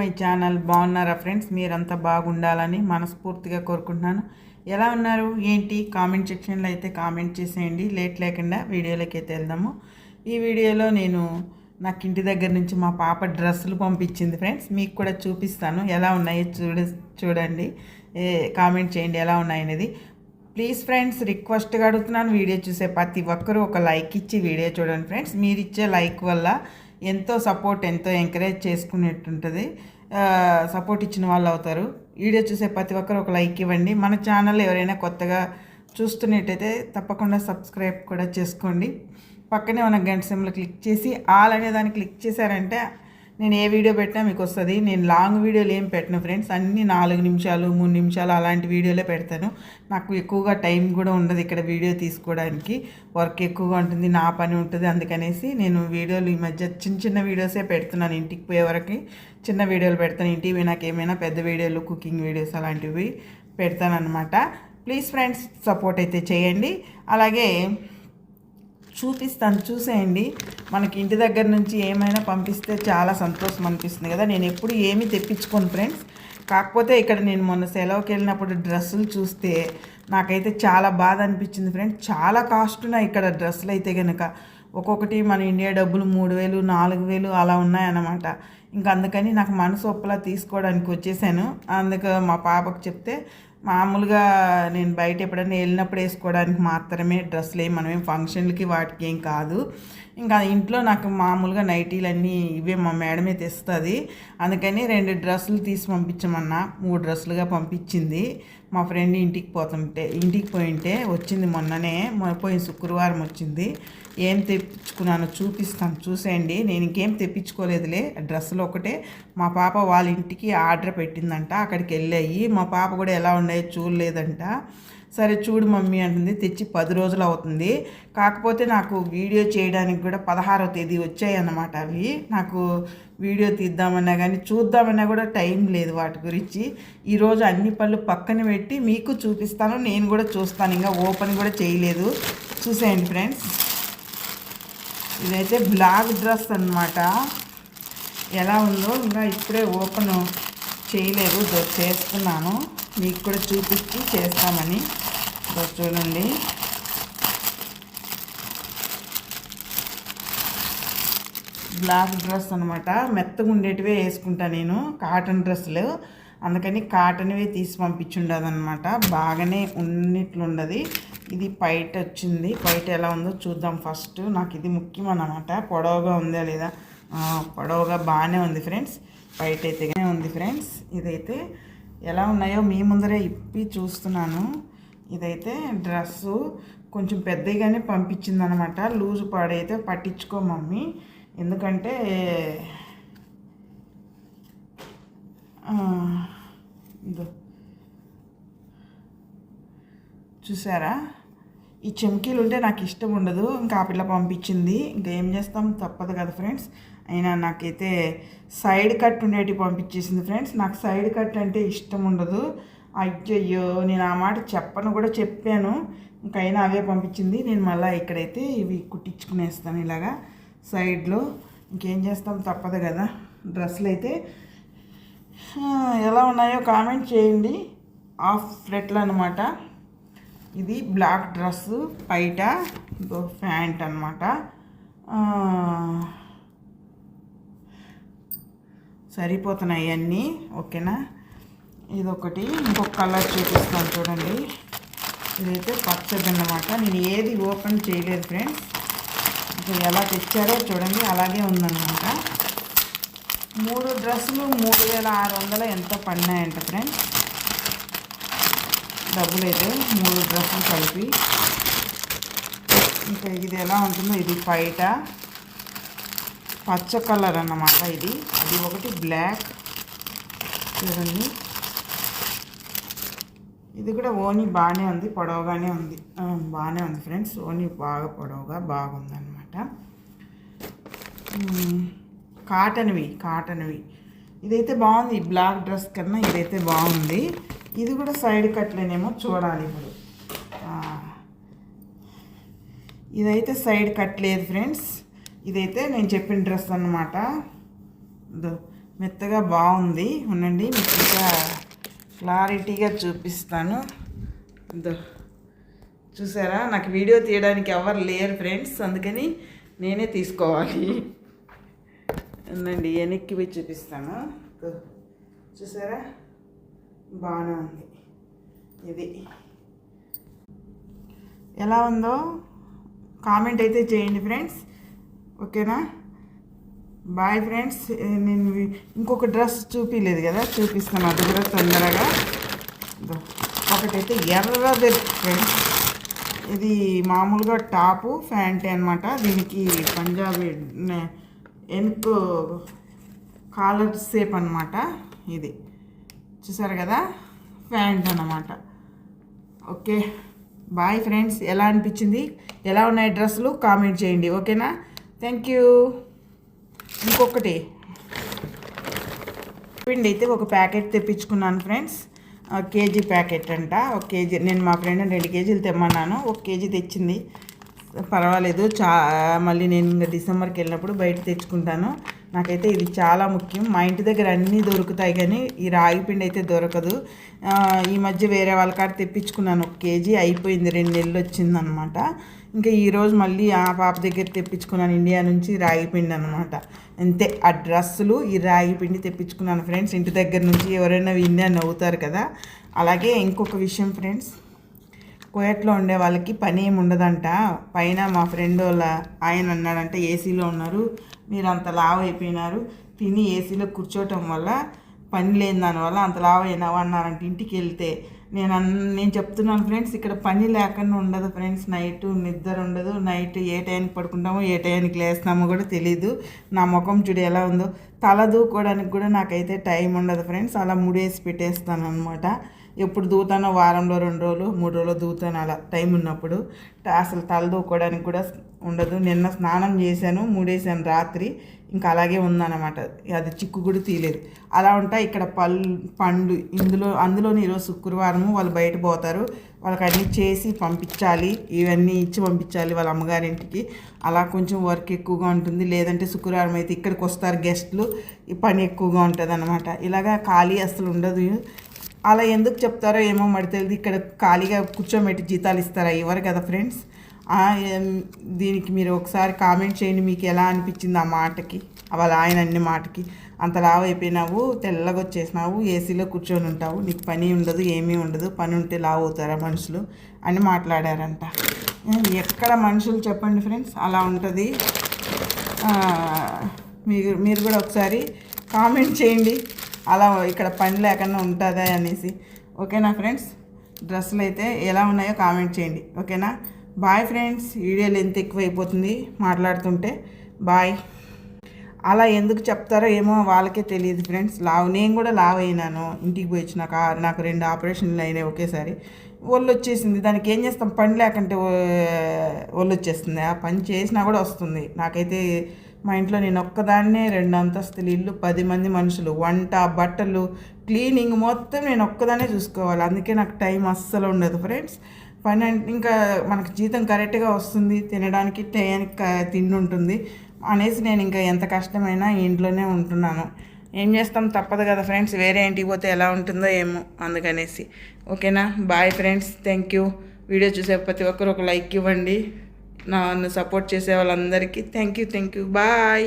My channel. బాగున్నారా friends? మీరంతా బాగుండాలని మనస్ఫూర్తిగా కోరుకుంటున్నాను. ఎలా ఉన్నారు? ఏంటి? కామెంట్ సెక్షన్లో అయితే కామెంట్ చేసేయండి. లేట్ లేకుండా వీడియోలోకి అయితే వెళ్దాము. ఈ వీడియోలో నేను నాకు ఇంటి దగ్గర నుంచి మా పాప డ్రెస్సులు పంపించింది ఫ్రెండ్స్. మీకు కూడా చూపిస్తాను. ఎలా ఉన్నాయో చూడ చూడండి. ఏ కామెంట్ చేయండి ఎలా ఉన్నాయనేది ప్లీజ్ ఫ్రెండ్స్ రిక్వెస్ట్గా అడుగుతున్నాను. వీడియో చూసే ప్రతి ఒక్కరూ ఒక లైక్ ఇచ్చి వీడియో చూడండి ఫ్రెండ్స్. మీరు ఇచ్చే లైక్ వల్ల ఎంతో సపోర్ట్ ఎంతో ఎంకరేజ్ చేసుకునేట్టుంటుంది. సపోర్ట్ ఇచ్చిన వాళ్ళు అవుతారు. వీడియో చూసే ప్రతి ఒక్కరు ఒక లైక్ ఇవ్వండి. మన ఛానల్ ఎవరైనా కొత్తగా చూస్తున్నట్టయితే తప్పకుండా సబ్స్క్రైబ్ కూడా చేసుకోండి. పక్కనే ఉన్న గంట సింబల్ క్లిక్ చేసి ఆల్ అనే దాన్ని క్లిక్ చేశారంటే నేను ఏ వీడియో పెట్టినా మీకు వస్తుంది. నేను లాంగ్ వీడియోలు ఏం పెట్టను ఫ్రెండ్స్. అన్ని నాలుగు నిమిషాలు మూడు నిమిషాలు అలాంటి వీడియోలే పెడతాను. నాకు ఎక్కువగా టైం కూడా ఉండదు ఇక్కడ వీడియో తీసుకోవడానికి. వర్క్ ఎక్కువగా ఉంటుంది నా పని ఉంటుంది. అందుకనేసి నేను వీడియోలు ఈ మధ్య చిన్న చిన్న వీడియోసే పెడుతున్నాను. ఇంటికి పోయే వరకు చిన్న వీడియోలు పెడతాను. ఇంటికి నాకు ఏమైనా పెద్ద వీడియోలు కుకింగ్ వీడియోస్ అలాంటివి పెడతాను అనమాట ప్లీజ్ ఫ్రెండ్స్ సపోర్ట్ అయితే చేయండి. అలాగే చూపిస్తాను చూసేయండి. మనకి ఇంటి దగ్గర నుంచి ఏమైనా పంపిస్తే చాలా సంతోషం అనిపిస్తుంది కదా. నేను ఎప్పుడు ఏమీ తెప్పించుకోను ఫ్రెండ్స్. కాకపోతే ఇక్కడ నేను మొన్న సెలవుకి వెళ్ళినప్పుడు డ్రెస్సులు చూస్తే నాకైతే చాలా బాధ అనిపించింది ఫ్రెండ్స్. చాలా కాస్ట్ ఉన్నాయి ఇక్కడ డ్రెస్సులు అయితే కనుక ఒక్కొక్కటి మన ఇండియా డబ్బులు మూడు వేలు నాలుగు వేలు అలా ఉన్నాయన్నమాట. ఇంకా అందుకని నాకు మనసు ఒప్పలా తీసుకోవడానికి వచ్చేసాను. అందుకు మా పాపకు చెప్తే మామూలుగా నేను బయట ఎప్పుడైనా వెళ్ళినప్పుడు వేసుకోవడానికి మాత్రమే డ్రెస్సులు ఏం మనమేం ఫంక్షన్లకి వాటికి ఏం కాదు. ఇంకా ఇంట్లో నాకు మామూలుగా నైటీలన్నీ ఇవే మా మేడమే తెస్తుంది. అందుకని రెండు డ్రెస్సులు తీసి పంపించమన్నా. మూడు డ్రెస్సులుగా పంపించింది. మా ఫ్రెండ్ ఇంటికి పోతుంటే ఇంటికి పోయింటే వచ్చింది మొన్ననే. పోయిన శుక్రవారం వచ్చింది. ఏం తెప్పించుకున్నానో చూపిస్తాను. చూసేయండి. నేను ఇంకేం తెప్పించుకోలేదులే. డ్రెస్సులు ఒకటే. మా పాప వాళ్ళ ఇంటికి ఆర్డర్ పెట్టిందంట. అక్కడికి వెళ్ళాయి. మా పాప కూడా ఎలా ఉన్నాయో చూడలేదంట. సరే చూడు మమ్మీ అంటుంది తెచ్చి పది రోజులు అవుతుంది. కాకపోతే నాకు వీడియో చేయడానికి కూడా పదహారవ తేదీ వచ్చాయి అన్నమాట అవి. నాకు వీడియో తీద్దామన్నా కానీ చూద్దామన్నా కూడా టైం లేదు వాటి గురించి. ఈరోజు అన్ని పళ్ళు పక్కన పెట్టి మీకు చూపిస్తాను నేను కూడా చూస్తాను. ఇంకా ఓపెన్ కూడా చేయలేదు. చూసేయండి ఫ్రెండ్స్. ఇదైతే బ్లాక్ డ్రెస్ అనమాట ఎలా ఉందో ఇంకా ఇప్పుడే ఓపెన్ చేయలేదు చేస్తున్నాను. మీకు కూడా చూపించి చేస్తామని. చూడండి. బ్లాక్ డ్రెస్ అనమాట మెత్తగా ఉండేటివే వేసుకుంటా నేను. కాటన్ డ్రెస్సులు అందుకని కాటన్వే తీసి పంపించుండదనమాట బాగానే ఉన్నట్లుండదు. ఇది పైట వచ్చింది. పైట ఎలా ఉందో చూద్దాం ఫస్ట్. నాకు ఇది ముఖ్యం అనమాట పొడవుగా ఉందా లేదా? పొడవుగా బాగానే ఉంది ఫ్రెండ్స్. పైట అయితే ఉంది ఫ్రెండ్స్. ఇదైతే ఎలా ఉన్నాయో మీ ముందరే ఇప్పి చూస్తున్నాను. ఇదైతే డ్రెస్సు కొంచెం పెద్దగానే పంపించింది అనమాట లూజు పాడైతే పట్టించుకో మమ్మీ. ఎందుకంటే చూసారా? ఈ చెమ్కీలు ఉంటే నాకు ఇష్టం ఉండదు. ఇంకా ఆ పిల్ల పంపించింది. ఇంకా ఏం చేస్తాం? తప్పదు కదా ఫ్రెండ్స్. అయినా నాకైతే సైడ్ కట్ ఉండేటి పంపించేసింది ఫ్రెండ్స్. నాకు సైడ్ కట్ అంటే ఇష్టం ఉండదు. అయ్యయ్యో నేను ఆ మాట చెప్పను కూడా చెప్పాను. ఇంకైనా అవే పంపించింది. నేను మళ్ళీ ఇక్కడైతే ఇవి కుట్టించుకునేస్తాను ఇలాగా సైడ్లో. ఇంకేం చేస్తాం? తప్పదు కదా. డ్రెస్సులు అయితే ఎలా ఉన్నాయో కామెంట్ చేయండి. హాఫ్ ఫ్రెట్లు అనమాట ఇది బ్లాక్ డ్రెస్సు బయట ప్యాంట్ అనమాట సరిపోతున్నాయి అన్నీ. ఓకేనా? ఇదొకటి ఇంకొక కలర్ చూపిస్తాను చూడండి. ఇదైతే పచ్చది అన్నమాట. నేను ఏది ఓపెన్ చేయలేదు ఫ్రెండ్స్ ఇంకా ఎలా తెచ్చారో చూడండి అలాగే ఉందన్నమాట. మూడు డ్రెస్సులు మూడు వేల ఆరు వందలు ఎంత పడినాయంట ఫ్రెండ్స్ డబ్బులు అయితే మూడు డ్రెస్సులు కలిపి. ఇంకా ఇది ఎలా ఉంటుందో ఇది బయట. పచ్చ కలర్ అన్నమాట ఇది. అది ఒకటి బ్లాక్ చూడండి. ఇది కూడా ఓనీ బాగానే ఉంది పొడవుగానే ఉంది. బాగానే ఉంది ఫ్రెండ్స్. ఓనీ బాగా పొడవుగా బాగుందనమాట కాటన్వి కాటన్వి. ఇదైతే బాగుంది. బ్లాక్ డ్రెస్ కన్నా ఇదైతే బాగుంది. ఇది కూడా సైడ్ కట్లేనేమో చూడాలి ఇప్పుడు. ఇదైతే సైడ్ కట్ లేదు ఫ్రెండ్స్. ఇదైతే నేను చెప్పిన డ్రెస్ అనమాట మెత్తగా బాగుంది. ఉండండి మీకు ఇంకా క్లారిటీగా చూపిస్తాను. చూసారా? నాకు వీడియో తీయడానికి ఎవరు లేరు ఫ్రెండ్స్ అందుకని నేనే తీసుకోవాలి. ఉందండి వెనక్కి పోయి చూపిస్తాను. చూసారా? బాగానే ఉంది. ఇది. ఎలా ఉందో కామెంట్ అయితే చేయండి ఫ్రెండ్స్. ఓకేనా? బాయ్ ఫ్రెండ్స్ నేను ఇంకొక డ్రెస్ చూపించలేదు కదా చూపిస్తాను. అది కూడా తొందరగా. ఒకటైతే ఎర్రది ఫ్రెండ్స్ ఇది మామూలుగా టాపు ఫ్యాంట్ అనమాట దీనికి పంజాబీ వెనుక కాలర్ సేప్ అనమాట ఇది. చూసారు కదా? ప్యాంట్ అన్నమాట. ఓకే. బాయ్ ఫ్రెండ్స్ ఎలా అనిపించింది? ఎలా ఉన్నాయి డ్రెస్సులు? కామెంట్ చేయండి. ఓకేనా? థ్యాంక్ యూ ఇంకొకటి. పిండి అయితే ఒక ప్యాకెట్ తెప్పించుకున్నాను ఫ్రెండ్స్. కేజీ ప్యాకెట్ అంట. ఒక కేజీ నేను మా ఫ్రెండ్ రెండు కేజీలు తెమ్మన్నాను. ఒక కేజీ తెచ్చింది. పర్వాలేదు చా మళ్ళీ నేను ఇంకా డిసెంబర్కి వెళ్ళినప్పుడు బయట తెచ్చుకుంటాను. నాకైతే ఇది చాలా ముఖ్యం. మా ఇంటి దగ్గర అన్నీ దొరుకుతాయి కానీ ఈ రాగి పిండి అయితే దొరకదు. ఈ మధ్య వేరే వాళ్ళ కాడ తెప్పించుకున్నాను. ఒక కేజీ అయిపోయింది రెండు నెలలు వచ్చిందనమాట. ఇంకా ఈరోజు మళ్ళీ ఆ పాప దగ్గర తెప్పించుకున్నాను ఇండియా నుంచి రాగి పిండి అనమాట అంతే ఆ డ్రెస్సులు ఈ రాగి పిండి తెప్పించుకున్నాను ఫ్రెండ్స్. ఇంటి దగ్గర నుంచి ఎవరైనా విన్నా నవ్వుతారు కదా. అలాగే ఇంకొక విషయం ఫ్రెండ్స్ కోయట్లో ఉండే వాళ్ళకి పని ఏమి ఉండదంట. పైన మా ఫ్రెండ్ వాళ్ళ ఆయన అన్నాడంటే ఏసీలో ఉన్నారు. మీరు అంత లావ్ అయిపోయినారు. తిని ఏసీలో కూర్చోవటం వల్ల పని లేని దానివల్ల అంత లావ్ అన్నారంటే ఇంటికి వెళ్తే నేను నేను చెప్తున్నాను ఫ్రెండ్స్ ఇక్కడ పని లేకుండా ఉండదు ఫ్రెండ్స్. నైట్ నిద్ర ఉండదు. నైట్ ఏ టైంకి పడుకుంటామో ఏ టైంకి లేస్తామో కూడా తెలీదు. నా ముఖం చూడు ఎలా ఉందో. తల దూకోవడానికి కూడా నాకైతే టైం ఉండదు ఫ్రెండ్స్. అలా ముడేసి పెట్టేస్తాను అనమాట ఎప్పుడు దూతానో వారంలో రెండు రోజులు మూడు రోజులు దూతాను అలా టైం ఉన్నప్పుడు. అసలు తల దూకోవడానికి కూడా ఉండదు. నిన్న స్నానం చేశాను మూడేసాను రాత్రి. ఇంకా అలాగే ఉందన్నమాట. అది చిక్కు కూడా తీయలేదు. అలా ఉంటాయి ఇక్కడ పళ్ళు పండ్లు ఇందులో అందులోని ఈరోజు శుక్రవారము వాళ్ళు బయట పోతారు. వాళ్ళకి అన్నీ చేసి పంపించాలి. ఇవన్నీ ఇచ్చి పంపించాలి వాళ్ళ అమ్మగారింటికి. అలా కొంచెం వర్క్ ఎక్కువగా ఉంటుంది. లేదంటే శుక్రవారం అయితే ఇక్కడికి వస్తారు గెస్ట్లు. ఈ పని ఎక్కువగా ఉంటుంది అనమాట ఇలాగా ఖాళీ అసలు ఉండదు. అలా ఎందుకు చెప్తారో ఏమో మరి తెలియదు ఇక్కడ ఖాళీగా కూర్చోబెట్టి జీతాలు ఇస్తారా ఇవ్వరు కదా ఫ్రెండ్స్? దీనికి మీరు ఒకసారి కామెంట్ చేయండి. మీకు ఎలా అనిపించింది ఆ మాటకి? వాళ్ళ ఆయన అన్ని మాటకి. అంత లావు అయిపోయినావు తెల్లగా వచ్చేసినావు ఏసీలో కూర్చొని ఉంటావు. నీకు పని ఉండదు ఏమీ ఉండదు. పని ఉంటే లావు అవుతారా మనుషులు? అని మాట్లాడారంట. ఎక్కడ మనుషులు చెప్పండి ఫ్రెండ్స్? అలా ఉంటుంది. మీరు మీరు కూడా ఒకసారి కామెంట్ చేయండి. అలా ఇక్కడ పని లేకుండా ఉంటుందా అనేసి. ఓకేనా ఫ్రెండ్స్? డ్రెస్సులు అయితే ఎలా ఉన్నాయో కామెంట్ చేయండి. ఓకేనా? Bye friends. వీడియోలు ఎంత ఎక్కువ అయిపోతుంది మాట్లాడుతుంటే. బాయ్. అలా ఎందుకు చెప్తారో ఏమో వాళ్ళకే తెలియదు ఫ్రెండ్స్. లావ్ నేను కూడా లావ్ అయినాను. ఇంటికి పోయి వచ్చినాక నాకు రెండు ఆపరేషన్లు అయినాయి ఒకేసారి. ఒళ్ళు వచ్చేసింది. దానికి ఏం చేస్తాం? పని లేకుంటే ఒళ్ళు వచ్చేస్తుంది. ఆ పని చేసినా కూడా వస్తుంది. నాకైతే మా ఇంట్లో నేను ఒక్కదాన్నే రెండు అంతస్తులు ఇల్లు పది మంది మనుషులు వంట బట్టలు క్లీనింగ్ మొత్తం నేను ఒక్కదాన్నే చూసుకోవాలి. అందుకే నాకు టైం అస్సలు ఉండదు ఫ్రెండ్స్. పని అంటే ఇంకా మనకు జీతం కరెక్ట్గా వస్తుంది తినడానికి టయానికి తిండి ఉంటుంది అనేసి నేను ఇంకా ఎంత కష్టమైనా ఇంట్లోనే ఉంటున్నాను. ఏం చేస్తాం తప్పదు కదా ఫ్రెండ్స్ వేరే ఇంటికి పోతే ఎలా ఉంటుందో ఏమో అందుకనేసి. ఓకేనా? Bye friends thank you video చూసే ప్రతి ఒక్కరు ఒక లైక్ ఇవ్వండి. నన్ను సపోర్ట్ చేసే వాళ్ళందరికీ thank you thank you bye